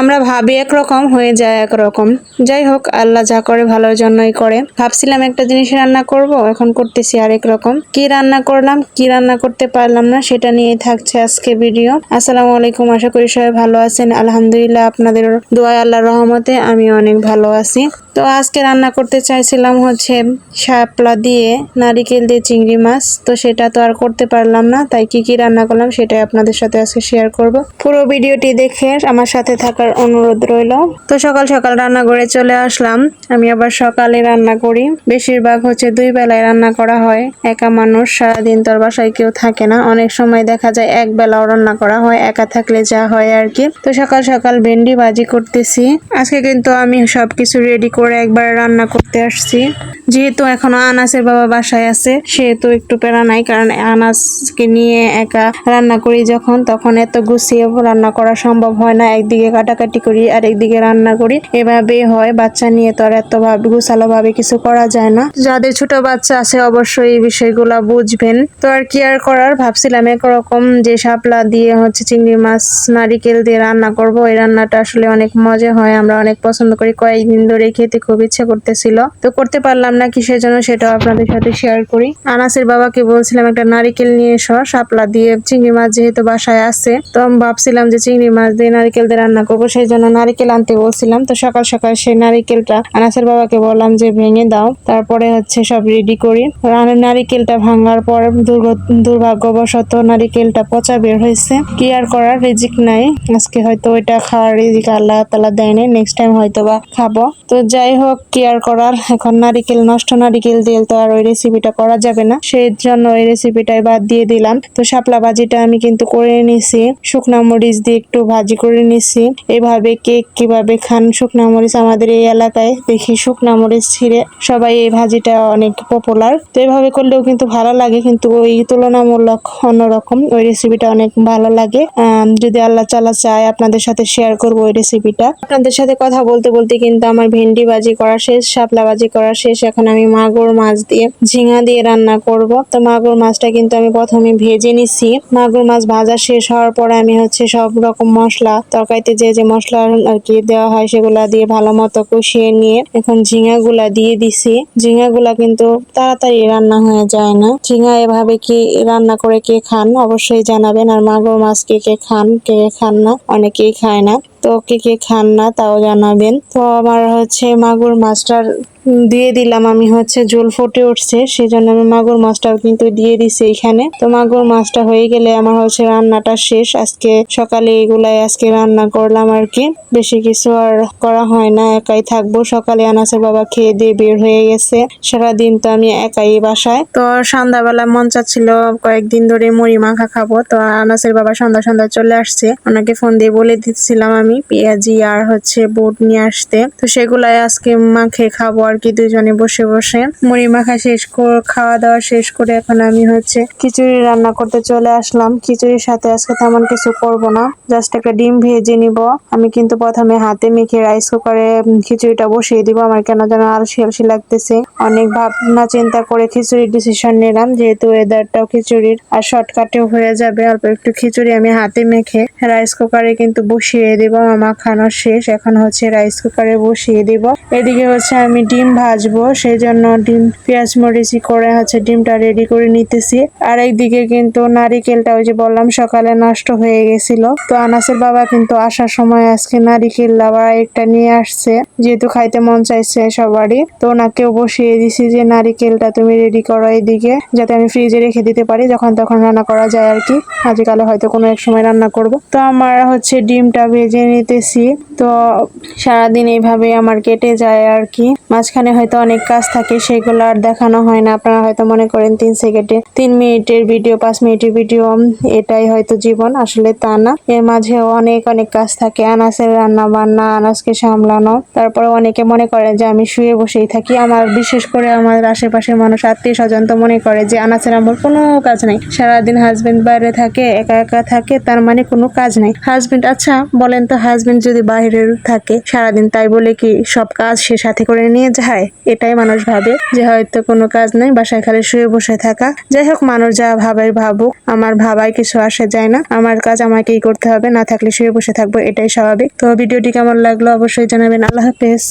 আমরা ভাবি একরকম, হয়ে যায় একরকম। যাই হোক, আল্লাহ যা করে ভালোর জন্যই করে। ভাবছিলাম একটা জিনিস রান্না করব, এখন করতেছি আরেক রকম। কি রান্না করলাম, কি রান্না করতে পারলাম না, সেটা নিয়ে থাকছে আজকে ভিডিও। আসসালামু আলাইকুম, আশা করি সবাই ভালো আছেন। আলহামদুলিল্লাহ, আপনাদের দোয়া আল্লাহ রহমতে আমি অনেক ভালো আছি। তো আজকে রান্না করতে চাইছিলাম হচ্ছে শাপলা দিয়ে নারিকেল দিয়ে চিংড়ি মাছ। তো সেটা তো আর করতে পারলাম না, তাই কি কি রান্না করলাম সেটাই আপনাদের সাথে আজকে শেয়ার করব। পুরো ভিডিওটি দেখে আমার সাথে থাকার অনুরোধ রইল। তো সকাল সকাল রান্না করে চলে আসলাম। আমি আবার সকালে রান্না করি। বেশিরভাগ হচ্ছে দুই বেলায় রান্না করা হয়। একা মানুষ, সারাদিন তোর বাসায় কেউ থাকে না। অনেক সময় দেখা যায় এক বেলাও রান্না করা হয়, একা থাকলে যা হয় আর কি। তো সকাল সকাল ভেন্ডি ভাজি করতেছি। আজকে কিন্তু আমি সবকিছু রেডি করে একবার রান্না করতে আসছি। যেহেতু এখনও আনাসের বাবা বাসায় আছে, সেহেতু একটু প্যারা নাই। কারণ আনাসকে নিয়ে একা রান্না করি যখন, তখন এত গুছিয়ে রান্না করা সম্ভব হয় না। একদিকে কাটাকাটি করি আর একদিকে রান্না করি। এভাবে হয়, বাচ্চা নিয়ে তো আর এত ভাবে গুছালো ভাবে কিছু করা যায় না। যাদের ছোট বাচ্চা আছে অবশ্যই এই বিষয়গুলা বুঝবেন। তো আর কি আর করার? ভাবছিলাম একরকম যে শাপলা দিয়ে হচ্ছে চিংড়ি মাছ, নারিকেল দিয়ে রান্না করব। এই রান্নাটা আসলে অনেক মজা হয়। আমরা অনেক পছন্দ করি। কয়েকদিন ধরে খেতে খুব ইচ্ছে করতেছিল। তো করতে পারলাম না কিসের জন্য সেটাও আপনাদের সাথে শেয়ার করি। আনাসের বাবাকে বলছিলাম, একটা নারিকেল নিয়ে এসো। শাপলা দিয়ে চিংড়ি মাছ যেহেতু বাসায় আছে, তো ভাবছিলাম যে চিংড়ি মাছ দিয়ে নারিকেল দিয়ে রান্না করব। সেই জন্য নারিকেল আনতে বলছিলাম। তো সকাল সকাল সেই নারিকেলটা আনাসের বাবাকে বললাম যে, ভেঙে দাও। তারপরে হচ্ছে সব রেডি করি। নারিকেলটা ভাঙার পর দুর্ভাগ্যবশত নারিকেলটা পচা বের হয়েছে। কি আর করার রিজিক নাই। আজকে হয়তো ওইটা খাওয়ার রিজিক আল্লাহ তালা দেয়নি নেক্সট টাইম হয়তো বা খাব। তো যাই হোক, কি আর করার? এখন নারিকেল নষ্ট নারিকেল দিয়ে তো আর ওই রেসিপিটা করা যাবে না। সেই জন্য ওই রেসিপিটাই বাদ দিয়ে দিলাম। তো শাপলা ভাজিটা আমি কিন্তু করে নিছি। শুকনা মরিচ দিয়ে একটু ভাজি করে নিছি। এভাবে কেক কীভাবে খান শুকনা মরিচ আমাদের এই এলাকায়? দেখি শুকনা মরিচ ছিঁড়ে সবাই এই ভাজিটা অনেক পপুলার তো এভাবে করলেও কিন্তু ভালো লাগে, কিন্তু ওই তুলনামূলক অন্যরকম। ওই রেসিপিটা অনেক ভালো লাগে। যদি আল্লাহ চালা চায়, আপনাদের সাথে শেয়ার করব ওই রেসিপিটা আপনাদের সাথে কথা বলতে বলতে কিন্তু আমার ভেন্ডি ভাজি করা শেষ, শাপলা ভাজি করা শেষ। এখন আমি মাগুর মাছ দিয়ে ঝিঙা দিয়ে রান্না করব। তো মাগুর মাছটা কিন্তু আমি প্রথমে ভেজে নিছি। মাগুর মাছ ভাজা শেষ হওয়ার পরে আমি হচ্ছে সব রকম মশলা, তরকারিতে যে যে মশলা আর কি দেওয়া হয় সেগুলা দিয়ে ভালো মতো কষিয়ে নিয়ে এখন ঝিঙা গুলা দিয়ে দিছি। ঝিঙা গুলা কিন্তু তাড়াতাড়ি রান্না হয়ে যায় না। ঝিঙা এভাবে কি রান্না করে কে খান? অবশ্যই জানাবেন। আর মাগুর মাছ কে কে খান, কে কে খান না, অনেকেই খায় না। তো কে কে খান না তাও জানাবেন। তো আমার হচ্ছে মাগুর মাছটার দিয়ে দিলাম, আমি হচ্ছে জল ফুটে উঠছে সেই জন্য আমি মাগুর মাছটাও কিন্তু দিয়ে দিছি এখানে। তো মাগুর মাছটা হয়ে গেলে আমার হচ্ছে রান্নাটা শেষ। আজকে সকালে এগুলাই আজকে রান্না করলাম আর কি। বেশি কিছু আর করা হয় না, একাই থাকব। সকালে আনাসের বাবা খেয়ে দিয়ে বের হয়ে গেছে। সারাদিন তো আমি একাই বাসায়। তো সন্ধ্যাবেলা মন চাচ্ছিল কয়েকদিন ধরে মুড়ি মাখা খাব, তো আনাসের বাবা সন্ধ্যা সন্ধ্যা চলে আসছে। ওনাকে ফোন দিয়ে বলে দিচ্ছিলাম আমি পেঁয়াজি আর হচ্ছে বুট নিয়ে আসতে। তো সেগুলাই আজকে মাখে খাব আর কি, দুজনে বসে বসে। মুড়ি মাখা শেষ করে, খাওয়া দাওয়া শেষ করে এখন আমি হচ্ছে খিচুড়ি রান্না করতে চলে আসলাম। খিচুড়ির সাথে আজকে তেমন কিছু করব না জাস্ট একটা ডিম ভেজে নিব। আমি কিন্তু প্রথমে হাতে মেখে রাইস কুকারে খিচুড়িটা বসিয়ে দিব, আমার কেন যেন আলসি আলসি লাগতেছে। অনেক ভাবনা চিন্তা করে খিচুড়ির ডিসিশন নিলাম, যেহেতু ওয়েদারটাও খিচুড়ির, আর শর্টকাটেও হয়ে যাবে, অল্প একটু খিচুড়ি আমি হাতে মেখে রাইস কুকারে কিন্তু বসিয়ে দিব। আমার মাখানো শেষ। এখন হচ্ছে রাইস কুকারে বসিয়ে দিব। এদিকে হচ্ছে আমি ডিম ভাজবো সেই জন্য ডিম, পেঁয়াজ মরিচি করে হচ্ছে ডিমটা রেডি করে নিতেছি। আর একদিকে কিন্তু নারিকেলটা ওই যে বললাম, সকালে নষ্ট হয়ে গেছিল। তো আনাসের বাবা কিন্তু আসার সময় আজকে নারিকেল আবার একটা নিয়ে আসছে। যেহেতু খাইতে মন চাইছে সবারই, তো ওনাকেও বসিয়ে দিছি যে, নারিকেলটা তুমি রেডি করো এদিকে যাতে আমি ফ্রিজে রেখে দিতে পারি, যখন তখন রান্না করা যায় আর কি। আজকালে হয়তো কোনো এক সময় রান্না করব। তো আমার হচ্ছে ডিমটা ভেজে নিতেছি। তো সারাদিন এইভাবে আমার কেটে যায় আর কি। মাঝখানে হয়তো অনেক কাজ থাকে, সেগুলো আর দেখানো হয় না। আপনারা হয়তো মনে করেন তিন সেকেন্ডে তিন মিনিটের ভিডিও, পাঁচ মিনিটের ভিডিও, এটাই হয়তো জীবন। আসলে তা না। এর মাঝেও অনেক অনেক কাজ থাকে। আনাসের রান্না বান্না আনাসকে সামলানো। তারপরে অনেকে মনে করে যে আমি শুয়ে বসেই থাকি। আমার, বিশেষ করে আমার আশেপাশের মানুষ আত্মীয় স্বজন তো মনে করে যে আনাসের আমার কোনো কাজ নেই। সারাদিন হাজবেন্ড বাইরে থাকে, একা একা থাকে, তার মানে কোনো কাজ নেই। হাজবেন্ড আচ্ছা বলেন তো হাজবেন্ড যদি বাইরে থাকে সারাদিন, তাই বলে কি সব কাজ সে সাথে করে নিয়ে যায়? এটাই মানুষ ভাবে যে হয়তো কোনো কাজ নেই, বাসায় খালি শুয়ে বসে থাকা। যাই হোক, মানুষ যা ভাবে ভাবুক, আমার ভাবায় কিছু আসে যায় না। আমার কাজ আমাকেই করতে হবে, না থাকলে শুয়ে বসে থাকব, এটাই স্বাভাবিক। তো ভিডিওটি কেমন লাগল অবশ্যই জানাবেন। আল্লাহ হাফেজ।